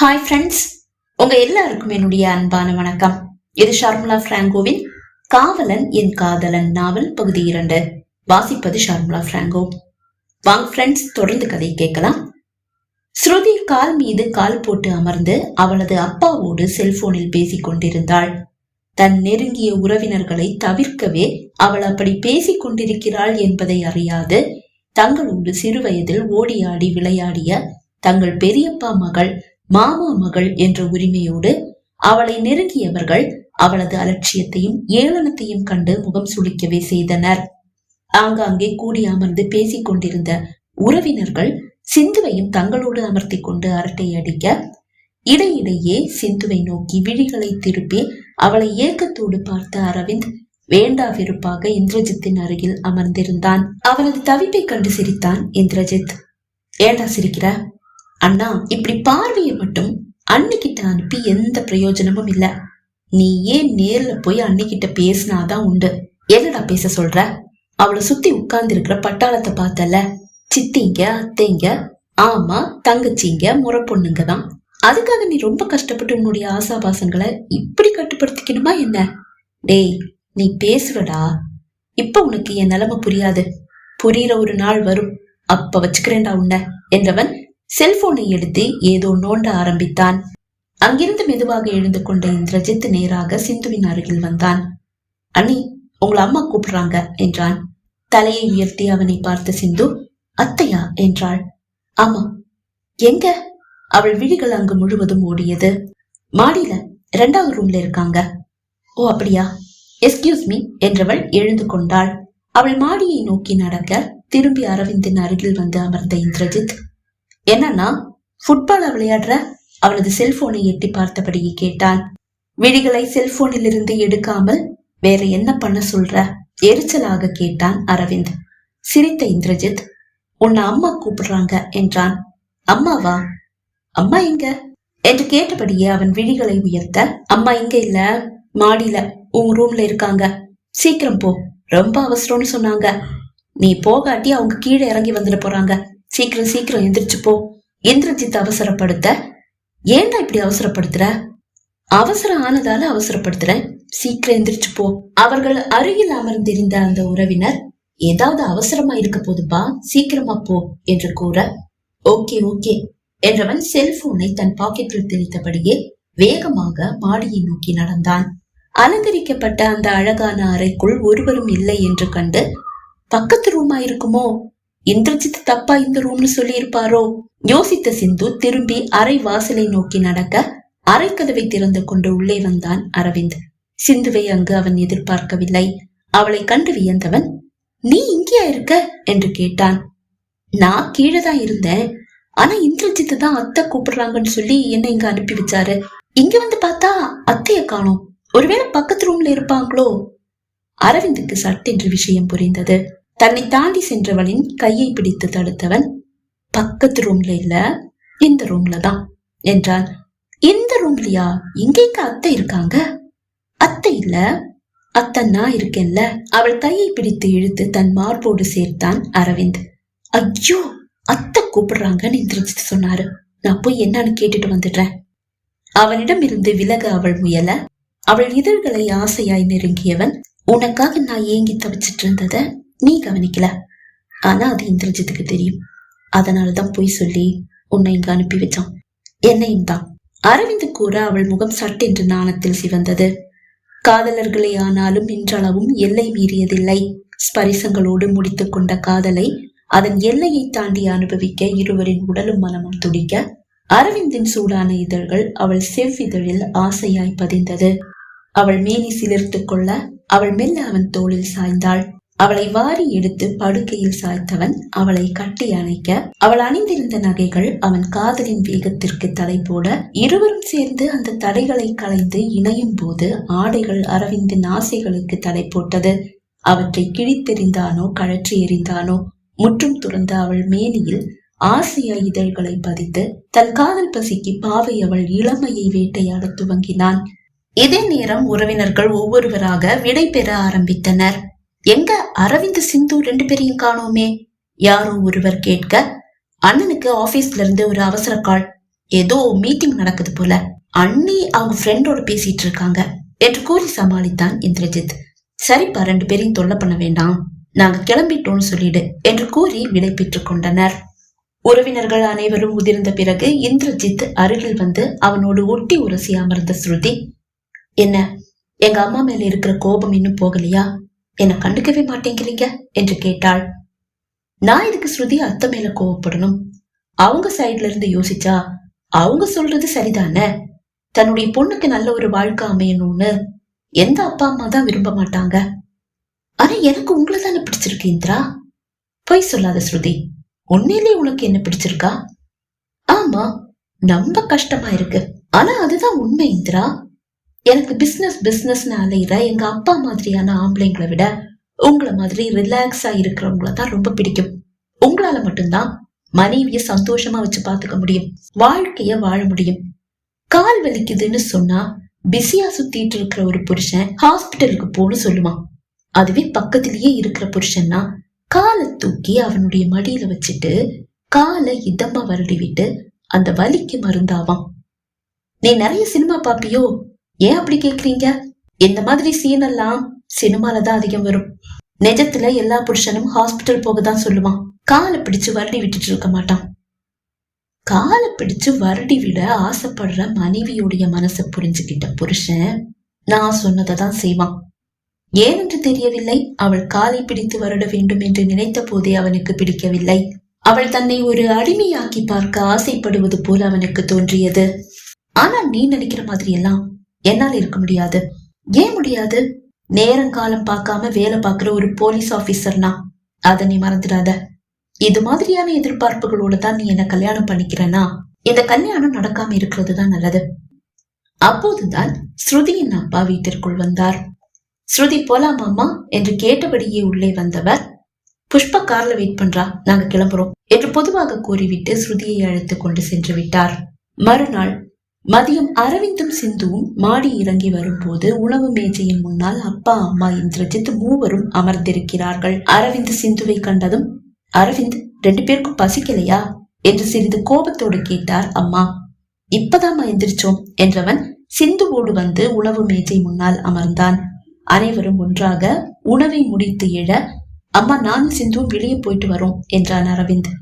Hi friends உங்க எல்லாருக்கும் என்னுடைய அன்பான வணக்கம். இது ஷர்முலா பிராங்கோவின் காவலன் என் காதலன் நாவல் பகுதி இரண்டு. வாசிப்பது ஷர்முலா பிராங்கோ. வாங்க ஃப்ரெண்ட்ஸ் தொடர்ந்து கதை கேட்கலாம். ஸ்ருதி கால் மீது கால் போட்டு அமர்ந்து அவளது அப்பாவோடு செல்போனில் பேசிக் கொண்டிருந்தாள். தன் நெருங்கிய உறவினர்களை தவிர்க்கவே அவள் அப்படி பேசிக் கொண்டிருக்கிறாள் என்பதை அறியாது. தங்களோடு சிறுவயதில் ஓடி ஆடி விளையாடிய தங்கள் பெரியப்பா மகள் மாமா மகள் என்ற உரிமையோடு அவளை நெருங்கியவர்கள் அவளது அலட்சியத்தையும் ஏளனத்தையும் கண்டு முகம் சுளிக்கவே செய்தனர். ஆங்காங்கே கூடி அமர்ந்து பேசிக் கொண்டிருந்த உறவினர்கள் சிந்துவையும் தங்களோடு அமர்த்தி கொண்டு அரட்டை அடிக்க இடையிடையே சிந்துவை நோக்கி விழிகளை திருப்பி அவளை ஏக்கத்தோடு பார்த்த அரவிந்த் வேண்டா வெறுப்பாக இந்திரஜித்தின் அருகில் அமர்ந்திருந்தான். அவளது தவிப்பை கண்டு சிரித்தான் இந்திரஜித். ஏண்டா சிரிக்கிற? அண்ணா இப்படி பார்வையை மட்டும் அன்னிக்கிட்ட அனுப்பி எந்த பிரயோஜனமும் இல்ல. நீ ஏன் நேர்ல போய் அன்னிக்கிட்ட பேசினாதான் உண்டு? என்னடா பேச சொல்ற? அவளை சுத்தி உட்கார்ந்து இருக்கிற பட்டாளத்தை பார்த்தல சித்திங்க அத்தைங்க ஆமா தங்கச்சிங்க முறை பொண்ணுங்க தான். அதுக்காக நீ ரொம்ப கஷ்டப்பட்டு உன்னுடைய ஆசாபாசங்களை இப்படி கட்டுப்படுத்திக்கணுமா என்ன? டேய் நீ பேசுவடா இப்ப உனக்கு என் நிலைமை புரியாது. புரியிற ஒரு நாள் வரும். அப்ப வச்சுக்கிறேன்டா உன்னை. என்றவன் செல்போனை எடுத்து ஏதோ நோண்ட ஆரம்பித்தான். அங்கிருந்து மெதுவாக எழுந்து கொண்ட இந்திரஜித் நேராக சிந்துவின் அருகில் வந்தான். அண்ணி உங்களை அம்மா கூப்பிடுறாங்க என்றான். தலையை உயர்த்தி அவனை பார்த்த சிந்து அத்தையா? என்றாள். ஆமா. எங்க? அவள் விழிகள் அங்கு முழுவதும் ஓடியது. மாடியில இரண்டாவது ரூம்ல இருக்காங்க. ஓ அப்படியா? எஸ்கியூஸ் மீ என்றவள் எழுந்து கொண்டாள். அவள் மாடியை நோக்கி நடக்க திரும்பி அரவிந்தின் அருகில் வந்து அமர்ந்த இந்திரஜித் என்னன்னா ஃபுட்பாலா விளையாடுற அவனது செல்போனை எட்டி பார்த்தபடியே கேட்டான். விழிகளை செல்போனில் இருந்து எடுக்காமல் வேற என்ன பண்ண சொல்ற? எரிச்சலாக கேட்டான் அரவிந்த். சிரித்த இந்திரஜித் உன்னை அம்மா கூப்பிடுறாங்க என்றான். அம்மாவா? அம்மா எங்க? என்று கேட்டபடியே அவன் விழிகளை உயர்த்த அம்மா இங்க இல்ல மாடியில உன் ரூம்ல இருக்காங்க. சீக்கிரம் போ. ரொம்ப அவசரம்னு சொன்னாங்க. நீ போகாட்டி அவங்க கீழே இறங்கி வந்துட போறாங்க. சீக்கிரம் சீக்கிரம் எந்திரிச்சு போ. இந்திரஜித் அவசரப்படுத்த. ஏன்டா இப்படி அவசரப்படுத்துற? அவசரம் ஆனதால அவசரப்படுத்துறேன். சீக்கிரம் எந்திரிச்சு போ. அவர்கள் அருகில் அமர்ந்திருந்த அந்த உறவினர் ஏதாவது அவசரமா இருக்க போதுப்பா சீக்கிரமா போ என்று கூற ஓகே ஓகே என்றவன் செல்போனை தன் பாக்கெட்டில் திணித்தபடியே வேகமாக மாடியை நோக்கி நடந்தான். அலங்கரிக்கப்பட்ட அந்த அழகான அறைக்குள் ஒருவரும் இல்லை என்று கண்டு பக்கத்து ரூமா இருக்குமோ? இந்திரஜித் தப்பா இந்த ரூம்னு சொல்லி இருப்பாரோ யோசித்த சிந்து திரும்பி அறை வாசலை நோக்கி நடக்க அரை கதவை திறந்து கொண்டு உள்ளே வந்தான் அரவிந்த். சிந்துவை அங்கு அவன் எதிர்பார்க்கவில்லை. அவளை கண்டு வியந்தவன் நீ இங்கேயா இருக்க? என்று கேட்டான். நான் கீழே தான் இருந்தேன். ஆனா இந்திரஜித் தான் அத்தை கூப்பிடுறாங்கன்னு சொல்லி என்ன இங்க அனுப்பி வச்சாரு. இங்க வந்து பார்த்தா அத்தைய காணும். ஒருவேளை பக்கத்து ரூம்ல இருப்பாங்களோ? அரவிந்துக்கு சட்டென்று விஷயம் புரிந்தது. தன்னை தாண்டி சென்றவளின் கையை பிடித்து தடுத்தவன் பக்கத்து ரூம்ல இல்ல இந்த ரூம்ல தான் என்றான் இந்த ரூம்லயா எங்கேக்கு அத்தை இருக்காங்க. அத்தை இல்ல அத்தை நான் இருக்கேன்ல. அவள் கையை பிடித்து இழுத்து தன் மார்போடு சேர்த்தான் அரவிந்த். ஐயோ அத்தை கூப்பிடுறாங்கன்னு இந்திரஜித் சொன்னாரு. நான் போய் என்னன்னு கேட்டுட்டு வந்துடுறேன். அவனிடம் இருந்து விலக அவள் முயல. அவள் இதழ்களை ஆசையாய் நெருங்கியவன் உனக்காக நான் ஏங்கி தவிச்சிட்டு இருந்தத நீ கவனிக்கல. ஆனா அது இந்திரஜித்துக்கு தெரியும். அதனாலதான் போய் சொல்லி உன்னை இங்க அனுப்பி வச்சான். என்னையும் தான். அரவிந்த் கூற அவள் முகம் சட்டென்று நாணத்தில் சிவந்தது. காதலர்களே ஆனாலும் இன்றளவும் எல்லை மீறியதில்லை. ஸ்பரிசங்களோடு முடித்துக் கொண்ட காதலை அதன் எல்லையை தாண்டி அனுபவிக்க இருவரின் உடலும் மனமும் துடிக்க அரவிந்தின் சூடான இதழ்கள் அவள் செவ்விதழில் ஆசையாய் பதிந்தது. அவள் மேனி சிலிர்த்துக் கொள்ள அவள் மெல்ல அவன் தோளில் சாய்ந்தாள். அவளை வாரி எடுத்து படுக்கையில் சாய்த்தவன் அவளை கட்டி அணைக்க அவள் அணிந்திருந்த நகைகள் அவன் காதலின் வேகத்திற்கு தடை போட இருவரும் சேர்ந்து அந்த தடைகளை களைந்து இணையும் போது ஆடைகள் அரவிந்தின் ஆசைகளுக்கு தடை போட்டது. அவற்றை கிழித்தெறிந்தானோ கழற்றி எறிந்தானோ முற்றும் துறந்த அவள் மேனியில் ஆசிய இதழ்களை பதித்து தன் காதல் பசிக்கு பாவை அவள் இளமையை வேட்டையாட துவங்கினான். இதே நேரம் உறவினர்கள் ஒவ்வொருவராக விடை பெற ஆரம்பித்தனர். எங்க அரவிந்த் சிந்து ரெண்டு பேரையும் காணோமே? யாரோ ஒருவர் கேட்க அண்ணனுக்கு ஆபீஸ்ல இருந்து ஒரு அவசர கால் ஏதோ மீட்டிங் நடக்குது போல. அண்ணி அவங்க ஃப்ரெண்டோட பேசிட்டு இருக்காங்க. என்று கூறி சமாளித்தான் இந்திரஜித். சரிப்பா ரெண்டு பேரையும் தொல்லை பண்ண வேண்டாம். நாங்க கிளம்பிட்டோம்னு சொல்லிடு என்று கூறி விடை பெற்றுக் கொண்டனர். உறவினர்கள் அனைவரும் உதிர்ந்த பிறகு இந்திரஜித் அருகில் வந்து அவனோடு ஒட்டி உரசி அமர்ந்த ஸ்ருதி என்ன எங்க அம்மா மேல இருக்கிற கோபம் இன்னும் போகலையா? என்ன கண்டுக்கவே மாட்டேங்கிறீங்க? என்று கேட்டாள். நான் இதுக்கு ஸ்ருதி அத்தை மேல கோவப்படணும்? அவங்க சைடுல இருந்து யோசிச்சா அவங்க சொல்றது சரிதானே? தன்னுடைய பொண்ணுக்கு நல்ல ஒரு வாழ்க்கை அமையணும்னு எந்த அப்பா அம்மா தான் விரும்ப மாட்டாங்க. ஆனா எனக்கு உங்களை தானே பிடிச்சிருக்கு இந்திரா? பொய் சொல்லாத ஸ்ருதி. உண்மையிலே உனக்கு என்ன பிடிச்சிருக்கா? ஆமா ரொம்ப கஷ்டமா இருக்கு. ஆனா அதுதான் உண்மை இந்திரா. எனக்கு பிசினஸ் பிஸ்னஸ்னு அலையிற எங்க அப்பா மாதிரியான ஆம்பளைங்களை விட உங்களை மாதிரி ரிலாக்ஸா இருக்கிறவங்கள தான் ரொம்ப பிடிக்கும். உங்களால மட்டும்தான் மனைவிய சந்தோஷமா வச்சு பாத்துக்க முடியும். வாழ்க்கைய வாழ முடியும். கால் வலிக்குதுன்னு சொன்னா பிஸியா சுத்திட்டு இருக்கிற ஒரு புருஷன் ஹாஸ்பிட்டலுக்கு போன்னு சொல்லுவான். அதுவே பக்கத்திலேயே இருக்கிற புருஷன்னா காலை தூக்கி அவனுடைய மடியில வச்சுட்டு காலை இதமா வருடி விட்டு அந்த வலிக்கு மருந்தாவான். நீ நிறைய சினிமா பாப்பியோ? ஏன் அப்படி கேக்குறீங்க? இந்த மாதிரி சீன் எல்லாம் சினிமால தான் அதிகம் வரும். நிஜத்துல எல்லா புருஷனும் ஹாஸ்பிட்டல் போக தான் சொல்லுவான். காலை பிடிச்சு வருடி விட்டுட்டு இருக்க மாட்டான். காலை பிடிச்சு வருடி விட ஆசைப்படுற மனைவியுடைய மனசை புரிஞ்சுக்கிட்ட புருஷன் நான் சொன்னதை தான் செய்வான். ஏனென்று தெரியவில்லை. அவள் காலை பிடித்து வருட வேண்டும் என்று நினைத்த போதே அவனுக்கு பிடிக்கவில்லை. அவள் தன்னை ஒரு அடிமையாக்கி பார்க்க ஆசைப்படுவது போல அவனுக்கு தோன்றியது. ஆனா நீ நினைக்கிற மாதிரி எல்லாம் என்னால் இருக்க முடியாது. ஏன் முடியாது? நேரம் காலம் பார்க்காம வேலை பார்க்கிற ஒரு போலீஸ் ஆஃபீஸர்னா அதை நீ மறந்துடாத. இது மாதிரியான எதிர்பார்ப்புகளோட தான் நீ என்ன கல்யாணம் பண்ணிக்கிறனா இந்த கல்யாணம் நடக்காம இருக்கிறது தான் நல்லது. அப்போதுதான் ஸ்ருதியின் அப்பா வீட்டிற்குள் வந்தார். ஸ்ருதி போலாமாமா என்று கேட்டபடியே உள்ளே வந்தவர் புஷ்ப கார்ல வெயிட் பண்றா நாங்க கிளம்புறோம் என்று பொதுவாக கூறிவிட்டு ஸ்ருதியை அழைத்து கொண்டு சென்று விட்டார். மறுநாள் மதியம் அரவிந்தும் சிந்துவும் மாடி இறங்கி வரும்போது உணவு மேஜையின் முன்னால் அப்பா அம்மா இந்திரஜித் மூவரும் அமர்ந்திருக்கிறார்கள். அரவிந்த் சிந்துவை கண்டதும் அரவிந்த் ரெண்டு பேருக்கும் பசிக்கலையா? என்று சிறிது கோபத்தோடு கேட்டார் அம்மா. இப்பதாம்மா எந்திரிச்சோம் என்றவன் சிந்துவோடு வந்து உணவு மேஜை முன்னால் அமர்ந்தான். அனைவரும் ஒன்றாக உணவை முடித்து எழ அம்மா நானும் சிந்துவும் வெளியே போயிட்டு வரோம் என்றான் அரவிந்த்.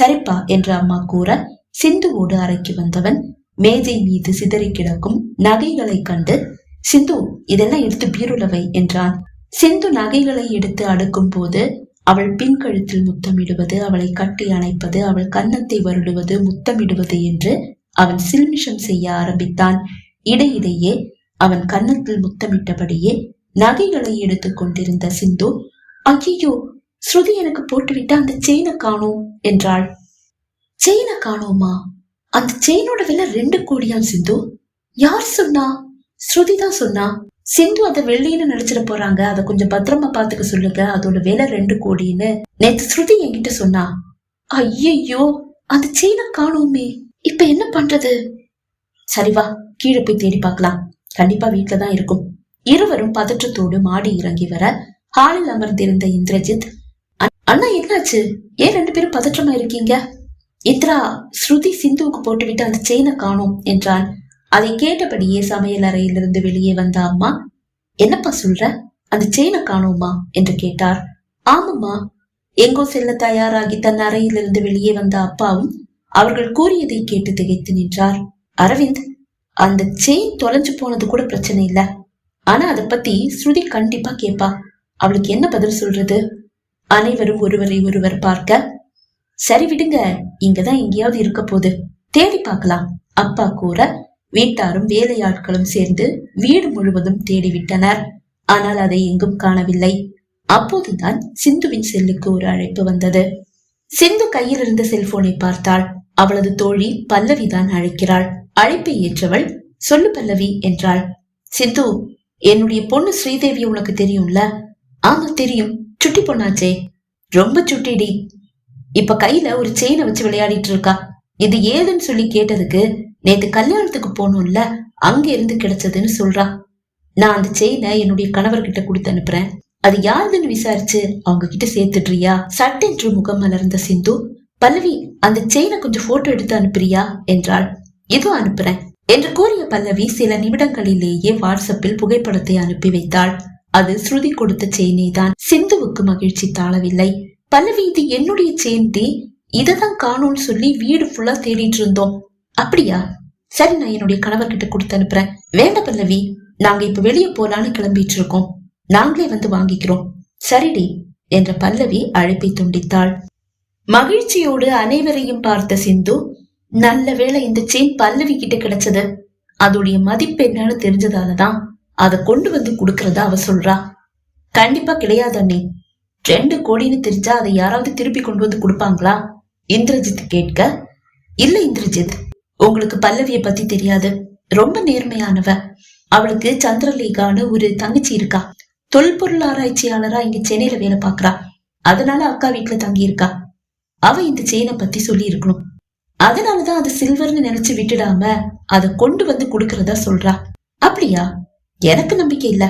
சரிப்பா என்று அம்மா கூற சிந்துவோடு அறைக்கு வந்தவன் மேஜை மீது சிதறி கிடக்கும் நகைகளை கண்டு சிந்து இதெல்லாம் எடுத்து பீருல வை என்றான். சிந்து நகைகளை எடுத்து அடுக்கும் போது அவள் பின் கழுத்தில் முத்தமிடுவது அவளை கட்டி அணைப்பது அவள் கன்னத்தை வருடுவது முத்தமிடுவது என்று அவன் சில்மிஷம் செய்ய ஆரம்பித்தான். இடையிடையே அவன் கன்னத்தில் முத்தமிட்டபடியே நகைகளை எடுத்துக் கொண்டிருந்த சிந்து ஐயோ ஸ்ருதி எனக்கு போட்டுவிட்டு அந்த செயினை காணோம் என்றாள். செயினை காணோமா? அந்த செயினோட விலை ரெண்டு கோடியாம் சிந்து. யார் சொன்னா? ஸ்ருதி தான் சொன்னா. சிந்து அதை வெள்ளின்னு நினைச்சிட போறாங்க. அதை கொஞ்சம் பத்திரமா பாத்துக்க சொல்லுங்க. அதோட விலை ரெண்டு கோடின்னு. நேத்து ஸ்ருதி என்கிட்ட சொன்னா. ஐயையோ அந்த செயினை காணோமே. இப்ப என்ன பண்றது? சரி வா கீழே போய் தேடி பார்க்கலாம். கண்டிப்பா வீட்டுல தான் இருக்கும். இருவரும் பதற்றத்தோடு மாடி இறங்கி வர ஹாலில் அமர்ந்திருந்த இந்திரஜித் அண்ணா என்னாச்சு? ஏன் ரெண்டு பேரும் பதற்றமா இருக்கீங்க? இத்ரா ஸ்ருதி சிந்துவுக்கு போட்டுவிட்டு அந்த செயினை காணோம் என்றாள். அதை கேட்டபடியே சமையல் அறையிலிருந்து வெளியே வந்த அம்மா என்னப்பா சொல்ற? அந்த செயினை காணோமா? என்று கேட்டார். ஆமாம்மா. எங்கோ செல்ல தயாராகி தன் அறையிலிருந்து வெளியே வந்த அப்பாவும் அவர்கள் கூறியதை கேட்டு திகைத்து நின்றார். அரவிந்த் அந்த செயின் தொலைஞ்சு போனது கூட பிரச்சனை இல்ல. ஆனா அதை பத்தி ஸ்ருதி கண்டிப்பா கேப்பா. அவளுக்கு என்ன பதில் சொல்றது? அனைவரும் ஒருவரை ஒருவர் பார்க்க சரி விடுங்க இங்கதான் எங்கேயாவது இருக்க போகுது. தேடி பார்க்கலாம். அப்பா கூற வீட்டாரும் வேலையாட்களும் சேர்ந்து வீடு முழுவதும் தேடிவிட்டனர் ஆனால் அதை எங்கும் காணவில்லை. அப்போதுதான் சிந்துவின் செல்லுக்கு ஒரு அழைப்பு வந்தது. சிந்து கையில் இருந்த செல்போனை பார்த்தாள். அவளது தோழி பல்லவிதான் அழைக்கிறாள். அழைப்பை ஏற்றவள் சொல்லு பல்லவி என்றாள். சிந்து என்னுடைய பொண்ணு ஸ்ரீதேவி உனக்கு தெரியும்ல? ஆமா தெரியும். சுட்டி பொண்ணாச்சே. ரொம்ப சுட்டிடி. இப்ப கையில ஒரு செயினை வச்சு விளையாடிட்டு இருக்கா? இது ஏதுன்னு சொல்லி கேட்டதுக்கு நேத்து கல்யாணத்துக்கு போனோம்ல அங்க இருந்து கிடைச்சதுன்னு சொல்றா. நான் அந்த செயினை என்னுடைய கணவர்கிட்ட கொடுத்து அனுப்புறேன். அது யாருதுன்னு விசாரிச்சு அவங்க கிட்ட சேர்த்துடுறியா? சட்டென்று முகம் மலர்ந்த சிந்து பல்லவி அந்த செயினை கொஞ்சம் போட்டோ எடுத்து அனுப்புறியா? என்றாள். இதோ அனுப்புறேன் என்று கூறிய பல்லவி சில நிமிடங்களிலேயே வாட்ஸ்அப்பில் புகைப்படத்தை அனுப்பி வைத்தாள். அது ஸ்ருதி கொடுத்த செயினை தான் சிந்துவுக்கு மகிழ்ச்சி தாழவில்லை. பல்லவி இது என்னுடைய செயின் இததான் காணோம்னு சொல்லி வீடு ஃபுல்லா தேடிட்டு இருந்தோம். அப்படியா? சரி நான் என்னுடைய கணவர்கிட்ட கொடுத்து அனுப்புறேன். வேண்ட பல்லவி நாங்க இப்ப வெளியே போலான்னு கிளம்பிட்டு இருக்கோம். நாங்களே வந்து வாங்கிக்கிறோம். சரிடி என்ற பல்லவி அழைப்பை துண்டித்தாள். மகிழ்ச்சியோடு அனைவரையும் பார்த்த சிந்து நல்ல வேளை இந்த செயின் பல்லவி கிட்ட கிடைச்சது. அதோடைய மதிப்பு என்னன்னு தெரிஞ்சதாலதான் அதை கொண்டு வந்து கொடுக்கறதா அவ சொல்றா. கண்டிப்பா கிடையாது அண்ணே ரெண்டு கோடின்னு தெரிஞ்சா அதை யாராவது திருப்பி கொண்டு வந்து கொடுப்பாங்களா? இந்திரஜித் கேட்க இல்ல இந்திரஜித் உங்களுக்கு பல்லவிய பத்தி தெரியாது. ரொம்ப நேர்மையானவ. அவளுக்கு சந்திரலேகான்னு ஒரு தங்கச்சி இருக்கா. தொல்பொருள் ஆராய்ச்சியாளரா இங்க சென்னையில வேலை பாக்குறா அதனால அக்கா வீட்டுல தங்கி இருக்கா அவ இந்த செயினை பத்தி சொல்லி இருக்கணும் அதனாலதான் அது சில்வர்னு நினைச்சு விட்டுடாம அதை கொண்டு வந்து கொடுக்கறதா சொல்றா. அப்படியா? எனக்கு நம்பிக்கை இல்ல.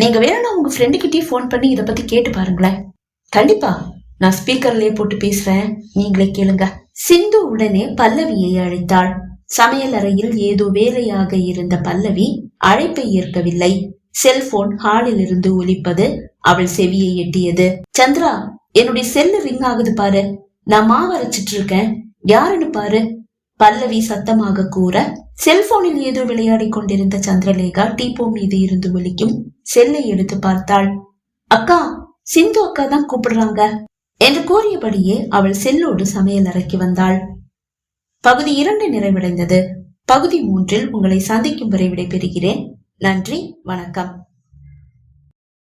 நீங்க வேணும்னா உங்க ஃப்ரெண்டுக்கிட்டே ஃபோன் பண்ணி இத பத்தி கேட்டு பாருங்களேன். கண்டிப்பா நான் ஸ்பீக்கர்லயே போட்டு பேசுறேன். நீங்களே கேளுங்க. சிந்து உடனே பல்லவியை அழைத்தாள். சமையல் அறையில் ஏதோ வேலையாக இருந்த பல்லவி அழைப்பை ஏற்கவில்லை. செல்போன் ஹாலில் இருந்து ஒலிப்பது அவள் செவியை எட்டியது. சந்திரா என்னுடைய செல்லு ரிங் ஆகுது பாரு. நான் மாவரைச்சிட்டு இருக்கேன். யாருன்னு பாரு. பல்லவி சத்தமாக கூற செல்போனில் ஏதோ விளையாடிக் கொண்டிருந்த சந்திரலேகா டீப்போ மீது இருந்து ஒலிக்கும் செல்லை எடுத்து பார்த்தாள். அக்கா சிந்து அக்கா தான் கூப்பிடுறாங்க என்று கூறியபடியே அவள் செல்லோடு சமையல் அறைக்கு வந்தாள். பகுதி இரண்டு நிறைவடைந்தது. பகுதி மூன்றில் உங்களை சந்திக்கும் வரை விடைபெறுகிறேன். நன்றி வணக்கம்.